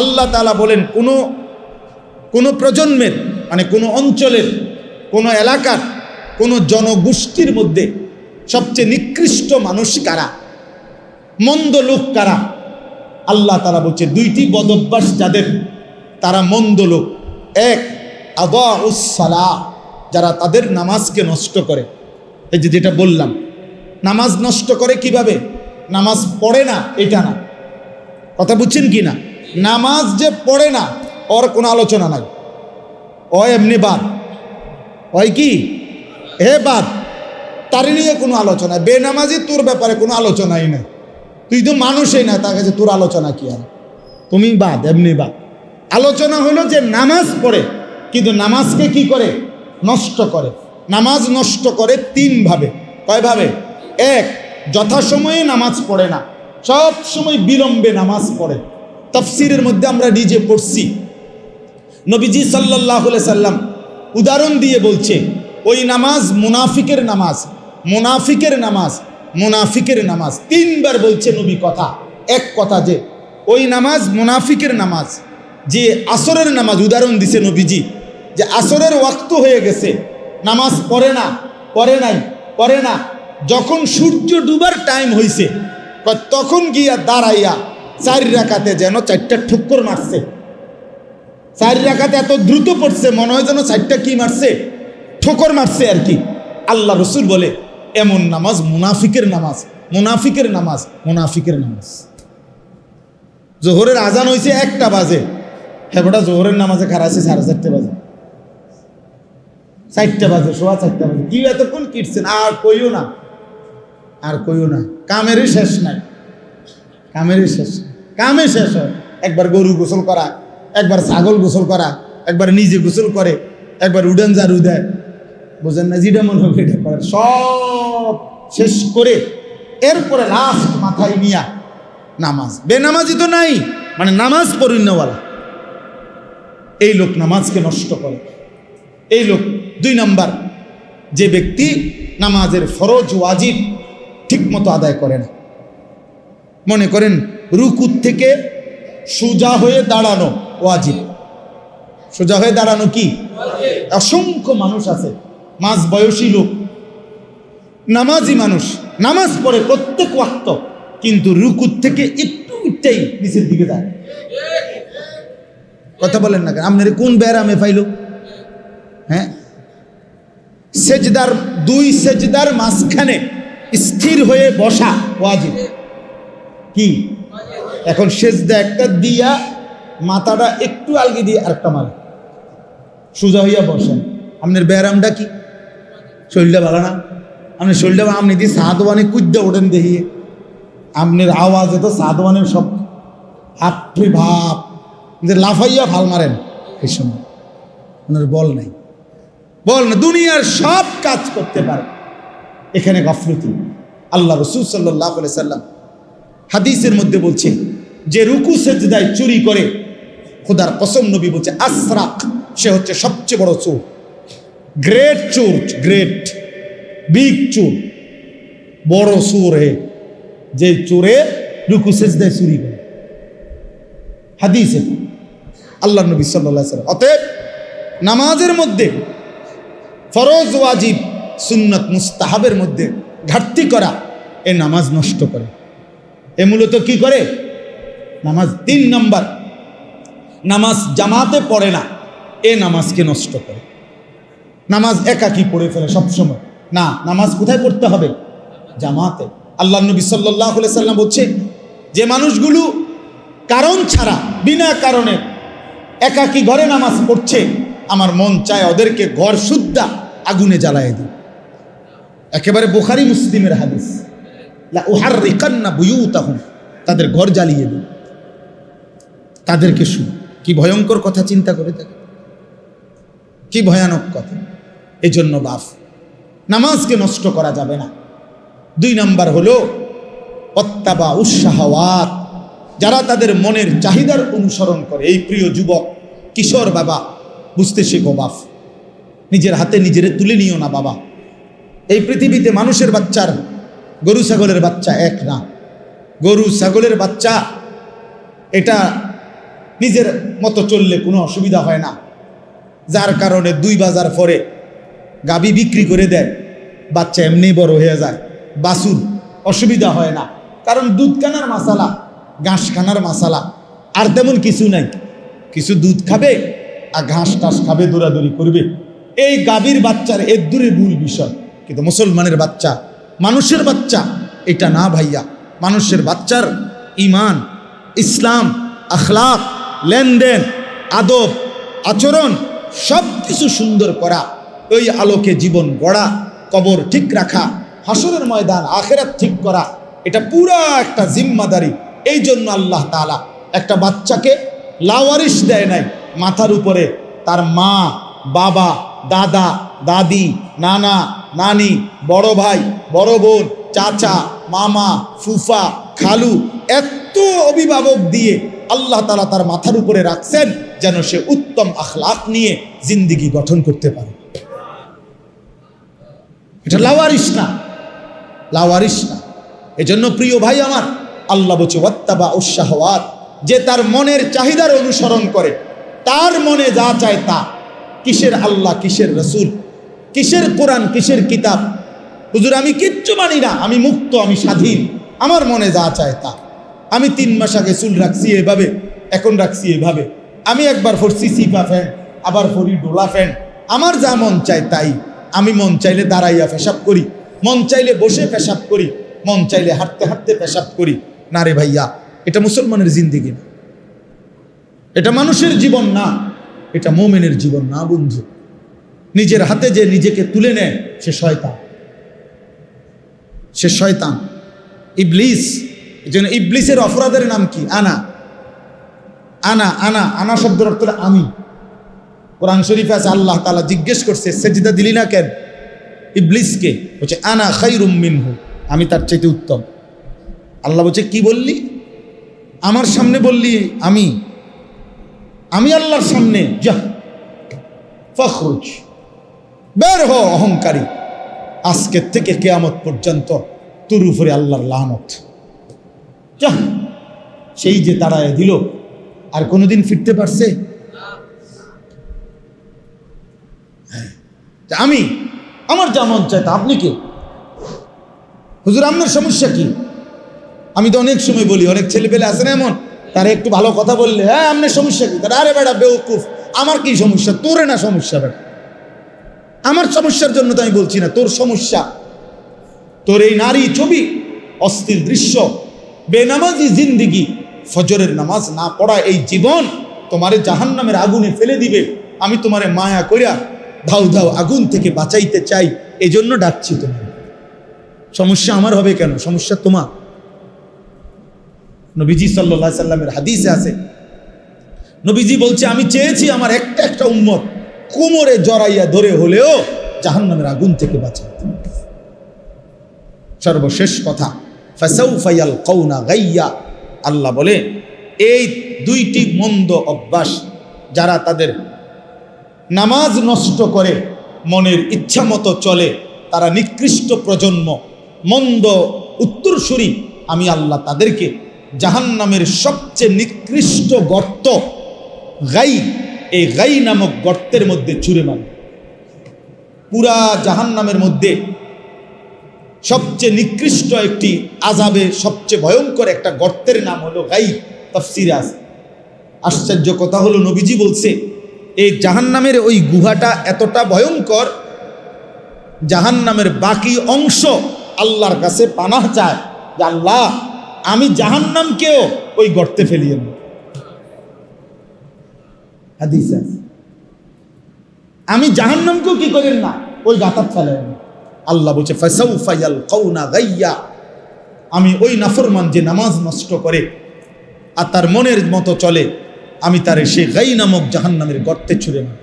আল্লাহ তালা বলেন, কোনো কোনো প্রজন্মের মানে কোনো অঞ্চলের, কোনো এলাকার, কোনো জনগোষ্ঠীর মধ্যে সবচেয়ে নিকৃষ্ট মানুষ কারা? মন্দ লোক কারা? আল্লাহ তারা বলছে, দুইটি বদভ্যাস যাদের, তারা মন্দ লোক। এক আদা উসালা যারা তাদের নামাজকে নষ্ট করে। এই যে যেটা বললাম, নামাজ নষ্ট করে কীভাবে? নামাজ পড়ে না, এটা না। কথা বুঝছেন কি না? নামাজ যে পড়ে না, ওর কোনো আলোচনা নাই। ও এমনি বাদ। হয় কি? হে বাদ। তার নিয়ে কোনো আলোচনা বেনামাজি তোর ব্যাপারে কোনো আলোচনাই নাই। তুই তো মানুষই না, তার কাছে তোর আলোচনা কি আর? তুমি বাদ, এমনি বাদ। আলোচনা হলো যে নামাজ পড়ে, কিন্তু নামাজকে কি করে? নষ্ট করে। নামাজ নষ্ট করে তিনভাবে কয়ভাবে এক, যথাসময়ে নামাজ পড়ে না। সব সময় বিলম্বে নামাজ পড়ে। তফসিরের মধ্যে আমরা নিজে পড়ছি। নবীজি সাল্লাহ সাল্লাম উদাহরণ দিয়ে বলছে, ওই নামাজ মুনাফিকের নামাজ মুনাফিকের নামাজ মুনাফিকের নামাজ। তিনবার বলছে নবী কথা। এক কথা যে, ওই নামাজ মুনাফিকের নামাজ, যে আসরের নামাজ উদাহরণ দিছে নবীজি, যে আসরের ওয়াক্ত হয়ে গেছে, নামাজ পড়ে না, পড়ে নাই, পড়ে না। যখন সূর্য ডুবার টাইম হইছে তখন গিয়া দাঁড়াইয়া চার রাখাতে যেন চারটা ঠুক্কর মারছে। চার রাখাতে এত দ্রুত পড়ছে, মনে হয় যেন চারটা কি মারছে? ঠোকর মারছে আর কি। আল্লাহ রসুল বলে, এমন নামাজ মুনাফিকের নামাজ মুনাফিকের নামাজ মুনাফিকের নামাজ। জোহরের আজান হয়েছে একটা বাজে। হেবটা জোহরের নামাজে খারাইছে সাড়ে চারটে বাজে। চারটা বাজে, সোয়া চারটা বাজে। কি এতক্ষণ কিটছেন, আর কইও না, আর কইও না। কামেরই শেষ নাই। কামেরই শেষ। কামে শেষ হয়। একবার গরু গোসল করা, একবার ছাগল গোসল করা, একবার নিজে গোসল করে, একবার উডান জারু দেয়। বোঝেন না, যেটা মনে হবে এটা করে সব শেষ করে এরপরে লাস্ট মাথায় নিয়া নামাজ। বেনামাজি তো নাই মানে নামাজ পরিণওয়ালা এই লোক নামাজকে নষ্ট করে। এই লোক দুই নাম্বার, যে ব্যক্তি নামাজের ফরজ, ওয়াজিব ঠিকমতো আদায় করে না। মনে করেন, রুকুর থেকে সোজা হয়ে দাঁড়ানো ওয়াজিব। সোজা হয়ে দাঁড়ানো কি? অসংখ্য মানুষ আছে, মাঝ বয়সী লোক, নামাজি মানুষ, নামাজ পড়ে প্রত্যেক ওয়াক্ত, কিন্তু রুকুর থেকে একটু একটাই নিচের দিকে যায়। কথা বলেন না আপনার কোন ব্যারামে পাইল? হ্যাঁ? সেজদার, দুই সেজদার মাঝখানে স্থির হয়ে বসা ওয়াজিব। কি? এখন সেজদা একটা দিয়া, মাথাটা একটু আলগি দিয়ে আরেকটা মারে। সোজা হইয়া বসেন। আপনার ব্যায়ামটা কি? শরীরটা ভালো না? আপনি শরীরটা আপনি দিয়ে সাদওয়ানে কুদ্দা ওঠেন দেখিয়ে আপনার আওয়াজে তো সাদওয়ানের সব হাফি ভাব। যে লাফাইয়া ফাল মারেন এই সময়। ওনার বল নাই। বল না, দুনিয়ার সব কাজ করতে পারে। এখানে গফলতি। আল্লাহ রসুল সাল্লাহ সাল্লাম হাদিসের মধ্যে বলছে যে রুকু সেজদায় চুরি করে খোদার কসম নবী বলছে, আসরাক, সে হচ্ছে সবচেয়ে বড় চোর। গ্রেট চোর গ্রেট বিগ চোর। বড় চোর হে, যে চোরে রুকু সেজদায় চুরি করে। হাদিসে আল্লাহ নবী সাল্লাহ সাল্লাম, অতএব নামাজের মধ্যে ফরজ, ওয়াজিব, সুন্নত, মুস্তাহাবের মধ্যে ঘাটতি করা, এ নামাজ নষ্ট করে। এ মূলত কি করে? নামাজ তিন নম্বর। নামাজ জামাতে পড়ে না, এ নামাজকে নষ্ট করে। নামাজ একাকি পড়ে ফেলে সবসময়। না, নামাজ কোথায় পড়তে হবে? জামাতে। আল্লাহ নবী সাল্লাহ সাল্লাম বলছে, যে মানুষগুলো কারণ ছাড়া, বিনা কারণে একাকি ঘরে নামাজ পড়ছে, আমার মন চায় ওদেরকে ঘর শুদ্ধা আগুনে জ্বালায় দিই একেবারে বোখারি মুসলিমের হাদিস। তাদের ঘর জ্বালিয়ে দিই তাদেরকে শু কি ভয়ঙ্কর কথা চিন্তা করে থাকে কি ভয়ানক কথা। এজন্য জন্য বাফ, নামাজকে নষ্ট করা যাবে না। দুই নাম্বার হলো অত্যাবা উৎসাহওয়াত যারা তাদের মনের চাহিদার অনুসরণ করে। এই প্রিয় যুবক, কিশোর বাবা, বুঝতে শেখো বাফ। নিজের হাতে নিজের তুলে নিও না বাবা। এই পৃথিবীতে মানুষের বাচ্চার গরু ছাগলের বাচ্চা এক না। গরু ছাগলের বাচ্চা, এটা নিজের মতো চললে কোনো অসুবিধা হয় না। যার কারণে দুই বাজার পরে গাবি বিক্রি করে দেয়, বাচ্চা এমনি বড় হয়ে যায় বাসুর অসুবিধা হয় না। কারণ দুধ কানার মাসালা, ঘাস খানার মাসালা, আর তেমন কিছু নাই। কিছু দুধ খাবে আর ঘাস টাস খাবে, দৌড়াদৌড়ি করবে। এই গাভীর বাচ্চার এর দূরে মূল বিষয়, কিন্তু মুসলমানের বাচ্চা মানুষের বাচ্চা, এটা না ভাইয়া। মানুষের বাচ্চার ইমান, ইসলাম, আখলাক, লেনদেন, আদব, আচরণ সব কিছু সুন্দর করা, ওই আলোকে জীবন গড়া, কবর ঠিক রাখা, হাসরের ময়দান, আখেরাত ঠিক করা, এটা পুরা একটা জিম্মাদারি। এই জন্য আল্লাহ তাআলা একটা বাচ্চাকে লাওয়ারিস দেয় নাই, মাথার উপরে। তার মা, বাবা, দাদা, দাদি, নানা নানি, বড় ভাই, বড় বোন, চাচা, মামা, ফুফা, খালু এত অভিভাবক দিয়ে আল্লাহ তালা তার মাথার উপরে রাখছেন যেন সে উত্তম আখলাক নিয়ে জিন্দিগি গঠন করতে পারে। এটা লাওয়ারিস না। লাওয়ারিস না। এজন্য প্রিয় ভাই আমার, আল্লাহ বলছে ওয়াত্তাবা উৎসাহওয়াত যে তার মনের চাহিদার অনুসরণ করে, তার মনে যা চায় তা। কিসের আল্লাহ, কিসের রসুল? কিসের কোরআন, কিসের কিতাব? হুজুর, আমি কিচ্ছু মানি না, আমি মুক্ত, আমি স্বাধীন। আমার মনে যা চায় তা। আমি তিন মাস আগে চুল রাখছি এভাবে, এখন রাখছি এভাবে। আমি একবার ফরছি সিপা ফ্যান, আবার ফরি ডোলা ফ্যান। আমার যা মন চায় তাই। আমি মন চাইলে দাঁড়াইয়া পেশাব করি। মন চাইলে বসে পেশাব করি। মন চাইলে হাঁটতে হাঁটতে পেশাব করি। না রে ভাইয়া, এটা মুসলমানের জিন্দিগি না। এটা মানুষের জীবন না। এটা মোমেনের জীবন না, বন্ধু। নিজের হাতে যে নিজেকে তুলে নেয়, সে শয়তান। সে শয়তান। ইবলিস জন্য ইবলিসের অপরাধের নাম কি? আনা। আনা আনা আনা শব্দের অর্থ আমি। কোরআন শরীফে আছে, আল্লাহ তালা জিজ্ঞেস করছে, সেজিদা দিলি না কেন? ইবলিসকে। বলছে, আনা খাইরুম মিনহু। আমি তার চাইতে উত্তম। আল্লাহ বলছে, কি বললি? আমার সামনে বললি আমি। আমি আল্লাহর সামনে। যা ফখরুজ। বের হ অহংকারী। আজকের থেকে কেয়ামত পর্যন্ত তোর উপরে আল্লাহর যা, সেই যে তাড়ায় দিল, আর কোনোদিন ফিরতে পারছে? হ্যাঁ। আমি, আমার যা মন চায় তা আপনি কে? হুজুর, আপনার সমস্যা কি? আমি তো অনেক সময় বলি, অনেক ছেলে পেলে আছে না এমন? তারা একটু ভালো কথা বললে হ্যাঁ আপনার সমস্যা কি? তারা, আরে বেড়া বেউকুফ, আমার কি সমস্যা? তোরে না সমস্যা বেড়া আমার সমস্যার জন্য তো আমি বলছি না, তোর সমস্যা। তোর এই নারী ছবি, অস্থির দৃশ্য, বেনামাজি জিন্দিগি, ফজরের নামাজ না পড়া এই জীবন তোমারে জাহান নামের আগুনে ফেলে দিবে। আমি তোমারে মায়া করিয়া ধাউ ধাউ আগুন থেকে বাঁচাইতে চাই এই জন্য ডাকছি তোমার সমস্যা আমার হবে কেন? সমস্যা তোমার। নবীজি সাল্লা সাল্লামের হাদিসে আছে, নবীজি বলছে, আমি চেয়েছি আমার একটা একটা উম্মত কোমরে জড়াইয়া ধরে হলেও জাহান্নামের আগুন থেকে বাঁচাতে সর্বশেষ কথা ফাসাউ ফাইয়াল কৌনা গাইয়া। আল্লাহ বলে, এই দুইটি মন্দ অভ্যাস যারা তাদের নামাজ নষ্ট করে, মনের ইচ্ছা মতো চলে, তারা নিকৃষ্ট প্রজন্ম, মন্দ উত্তরসূরি, আমি আল্লাহ তাদেরকে জাহান্নামের সবচেয়ে নিকৃষ্ট গর্ত, গাই এই গাই নামক গর্তের মধ্যে ছুঁড়ে মারে। পুরা জাহান্নামের মধ্যে সবচেয়ে নিকৃষ্ট একটি আজাবে সবচেয়ে ভয়ঙ্কর একটা গর্তের নাম হলো গাই তফসিরাজ আশ্চর্য কথা হলো, নবীজি বলছে, এই জাহান্নামের ওই গুহাটা এতটা ভয়ঙ্কর, জাহান্নামের বাকি অংশ আল্লাহর কাছে পানাহ চায় যে, আল্লাহ, আমি জাহান্নামকেও ওই গর্তে ফেলিয়ে হাদিস আছে। আমি জাহান্নামকেও কি করেন না? ওই গাতার ফেলেন আল্লাহ বলছে ফাসাউ ফাইয়াল কৌনা গাইয়া। আমি ওই নাফরমান যে নামাজ নষ্ট করে আর তার মনের মতো চলে, আমি তার সে গাই নামক জাহান্নামের গর্তে ছুড়ে মারি।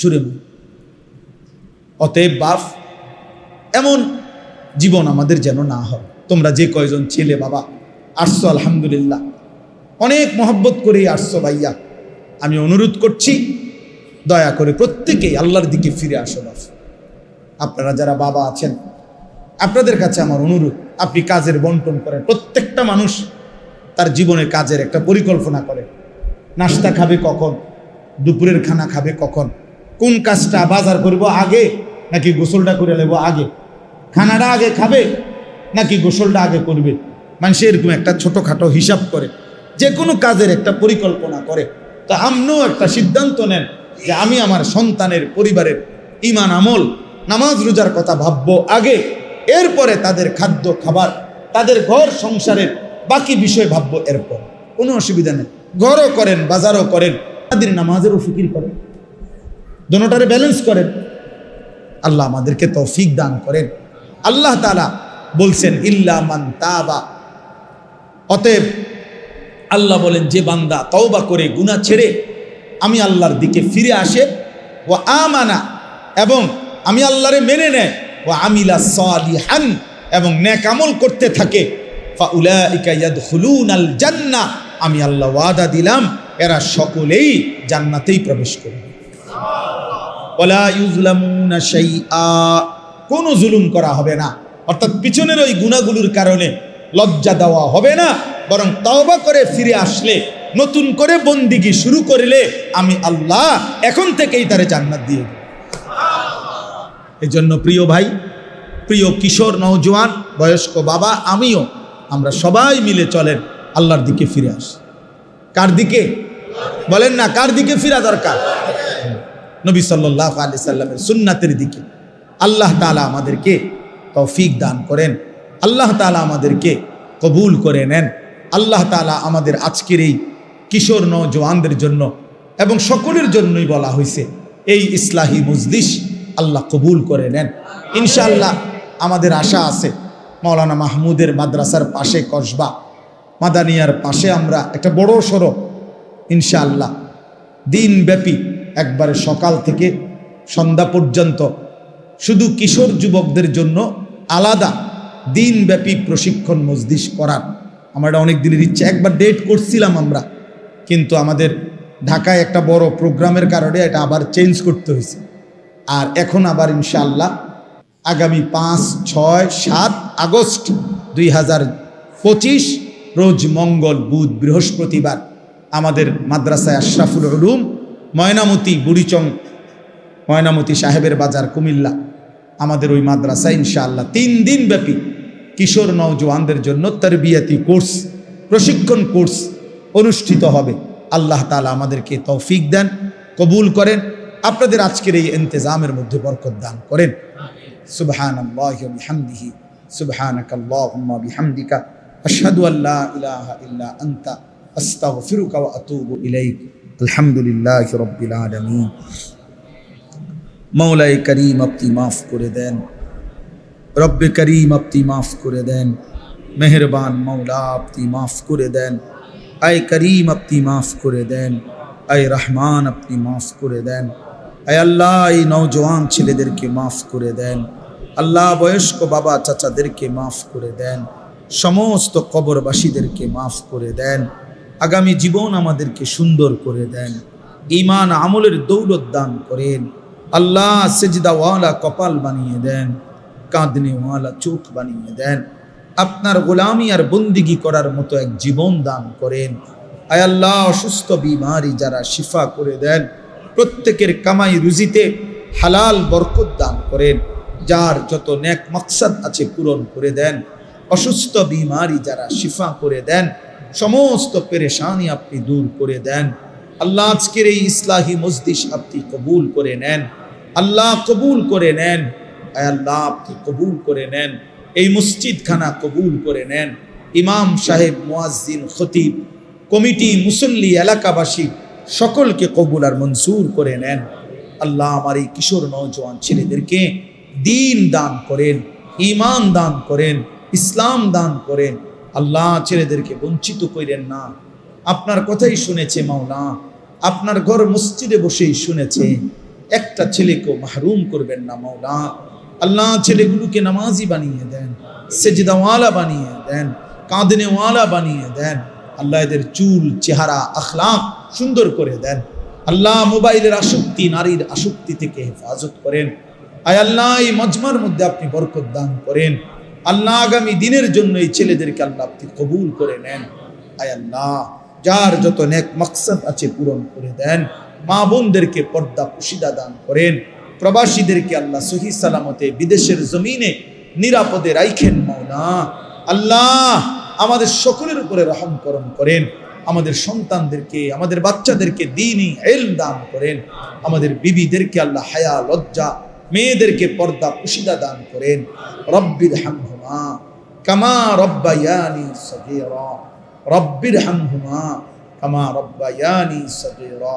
ছুড়ে মারি। অতএব বাপ, এমন জীবন আমাদের যেন না হয়। তোমরা যে কয়জন ছেলে বাবা, আসছো আলহামদুলিল্লাহ। অনেক মহব্বত করেই আসছো ভাইয়া। আমি অনুরোধ করছি, দয়া করে প্রত্যেকেই আল্লাহর দিকে ফিরে আসো বাপ। আপনারা যারা বাবা আছেন, আপনাদের কাছে আমার অনুরোধ, আপনি কাজের বন্টন করেন। প্রত্যেকটা মানুষ তার জীবনের কাজের একটা পরিকল্পনা করে। নাস্তা খাবে কখন? দুপুরের খানা খাবে কখন? কোন কাজটা বাজার করব আগে, নাকি গোসলটা করে নেব আগে? খানাটা আগে খাবে, নাকি গোসলটা আগে করবে? মানুষ এরকম একটা ছোটোখাটো হিসাব করে। যে কোনো কাজের একটা পরিকল্পনা করে। তো আপনিও একটা সিদ্ধান্ত নেন যে আমি আমার সন্তানের পরিবারের ইমান আমল, নামাজ রোজার কথা ভাববো আগে, এরপরে তাদের খাদ্য, খাবার, তাদের ঘর সংসারের বাকি বিষয় ভাববো এরপর। কোনো অসুবিধা নেই। ঘরও করেন, বাজারও করেন, তাদের নামাজেরও ফিকির করেন। দোনোটারে ব্যালেন্স করেন। আল্লাহ আমাদেরকে তৌফিক দান করেন। আল্লাহ তালা বলছেন, ইল্লা মান তাবা। অতএব আল্লাহ বলেন, যে বান্দা তওবা করে গুনাহ ছেড়ে আমি আল্লাহর দিকে ফিরে আসে ও আমানা এবং আমি আল্লাহরে মেনে নেয় ও আমিলা সালিহান এবং নেক আমল করতে থাকে ইয়াদখুলুনাল জান্নাহ। আমি আল্লাহ ওয়াদা দিলাম, এরা সকলেই জান্নাতেই প্রবেশ করবে। কোনো জুলুম করা হবে না। অর্থাৎ পিছনের ওই গুণাগুলোর কারণে লজ্জা দেওয়া হবে না, বরং তওবা করে ফিরে আসলে, নতুন করে বন্দিগি শুরু করলে আমি আল্লাহ এখন থেকেই তারে জান্নাত দিয়ে এই জন্য প্রিয় ভাই, প্রিয় কিশোর নওজোয়ান, বয়স্ক বাবা, আমিও আমরা সবাই মিলে চলেন আল্লাহর দিকে ফিরে আস। কার দিকে? বলেন না, কার দিকে ফিরা দরকার? নবী সাল্লাহ আলি সাল্লামের সুন্নাতের দিকে। আল্লাহ তালা আমাদেরকে তৌফিক দান করেন। আল্লাহ তালা আমাদেরকে কবুল করে নেন। আল্লাহ তালা আমাদের আজকের এই কিশোর নজওয়ানদের জন্য এবং সকলের জন্যই বলা হয়েছে, এই ইসলাহী মজলিস আল্লাহ কবুল করে নেন। ইনশাআল্লাহ আমাদের আশা আছে মৌলানা মাহমুদের মাদ্রাসার পাশে কসবা, মাদানিয়ার পাশে আমরা একটা বড় সড়ো ইনশাআল্লাহ দিনব্যাপী একবারে সকাল থেকে সন্ধ্যা পর্যন্ত শুধু কিশোর যুবকদের জন্য আলাদা দিনব্যাপী প্রশিক্ষণ মজদিস করার। আমার এটা অনেক দিনের ইচ্ছে। একবার ডেট করছিলাম আমরা। কিন্তু আমাদের ঢাকায় একটা বড় প্রোগ্রামের কারণে এটা আবার চেঞ্জ করতে হয়েছে। আর এখন আবার ইনশাআল্লাহ আগামী পাঁচ, ছয়, সাত আগস্ট দুই হাজার পঁচিশ, রোজ মঙ্গল, বুধ, বৃহস্পতিবার আমাদের মাদ্রাসায় আশরাফুল উলুম, ময়নামতি, বুড়িচং, ময়নামতি সাহেবের বাজার, কুমিল্লা, আমাদের ওই মাদ্রাসা ইনশাআল্লাহ তিন দিন ব্যাপী কিশোর নওজোয়ানদের জন্য তরবিয়তি কোর্স, প্রশিক্ষণ কোর্স অনুষ্ঠিত হবে। আল্লাহ তালা আমাদেরকে তৌফিক দেন, কবুল করেন, আপনাদের আজকের এই ইন্তজামের মধ্যে বরকত দান করেন। সুবহান বিহামদিহি সুবহানাক আল্লাহুম্মা বিহামদিকা, আশহাদু আল্লা ইলাহা ইল্লা আনতা, আস্তাগফিরুকা ওয়া আতুবু ইলাইক। আলহামদুলিল্লাহি রাব্বিল আলামিন। মৌলাই করিম আপনি মাফ করে দেন। রব্বে করিম আপনি মাফ করে দেন, মেহরবান মৌলা আপনি মাফ করে দেন, আয় করিম আপনি মাফ করে দেন, আয় রহমান আপনি মাফ করে দেন, আয় আল্লাহ এই নওজোয়ান ছেলেদেরকে মাফ করে দেন, আল্লাহ বয়স্ক বাবা চাচাদেরকে মাফ করে দেন, সমস্ত কবরবাসীদেরকে মাফ করে দেন, আগামী জীবন আমাদেরকে সুন্দর করে দেন ইমান আমলের দৌলত দান করেন, আল্লাহ সেজদাওয়ালা কপাল বানিয়ে দেন কাঁদনেওয়ালা চোখ বানিয়ে দেন। আপনার গোলামি আর বন্দিগি করার মতো এক জীবন দান করেন। আয় আল্লাহ, অসুস্থ বিমারি যারা শিফা করে দেন, প্রত্যেকের কামাই রুজিতে হালাল বরকত দান করেন। যার যত ন্যাক মকসাদ আছে পূরণ করে দেন। অসুস্থ বিমারি যারা শিফা করে দেন, সমস্ত পেরেশানি আপনি দূর করে দেন। আল্লাহ আজকের এই ইসলাহী মসজিদ আপনি কবুল করে নেন। আল্লাহ কবুল করে নেন। আল্লাহ আপনি কবুল করে নেন, এই মসজিদখানা কবুল করে নেন। ইমাম সাহেব, মুয়াজ্জিন, খতিব, কমিটি, মুসল্লি, এলাকাবাসী সকলকে কবুল আর মনসুর করে নেন। আল্লাহ আমার এই কিশোর নৌজওয়ান ছেলেদেরকে দিন দান করেন ইমান দান করেন, ইসলাম দান করেন। আল্লাহ ছেলেদেরকে বঞ্চিত করেন না। আপনার কথাই শুনেছে মাওলা, আপনার ঘর মসজিদে বসেই শুনেছে। একটা ছেলেকেও মাহরুম করবেন না মাওলা। আল্লাহ ছেলেগুলোকে নামাজি বানিয়ে দেন, সেজদাওয়ালা বানিয়ে দেন, কাঁদনেওয়ালা বানিয়ে দেন, আল্লাহ এদের চুল, চেহারা আখলাক সুন্দর করে দেন। আল্লাহ মোবাইলের আসক্তি, নারীর আসক্তি থেকে হেফাজত করেন। আয় আল্লাহ, এই মজমার মধ্যে আপনি বরকত দান করেন। আল্লাহ আগামী দিনের জন্য এই ছেলেদেরকে আল্লাহ আপনি কবুল করে নেন। আয় আল্লাহ, যার যত নেক মকসদ আছে পূরণ করে দেন। মা বোনদেরকে পর্দা, পুশিদা দান করেন। প্রবাসীদেরকে আল্লাহ সহি সালামতে বিদেশের জমিনে নিরাপদে রাইখেন মৌনা আল্লাহ আমাদের সকলের উপরে রহম করম করেন। আমাদের সন্তানদেরকে, আমাদের বাচ্চাদেরকে দিনই এল দান করেন। আমাদের বিবিদেরকে আল্লাহ হায়া, লজ্জা, মেয়েদেরকে পর্দা, পুশিদা দান করেন। রব্বির হামহুমা, কামা রব্বায়ানি সগীরা। রব্বির হামহুমা, কামা রব্বায়ানি সগীরা।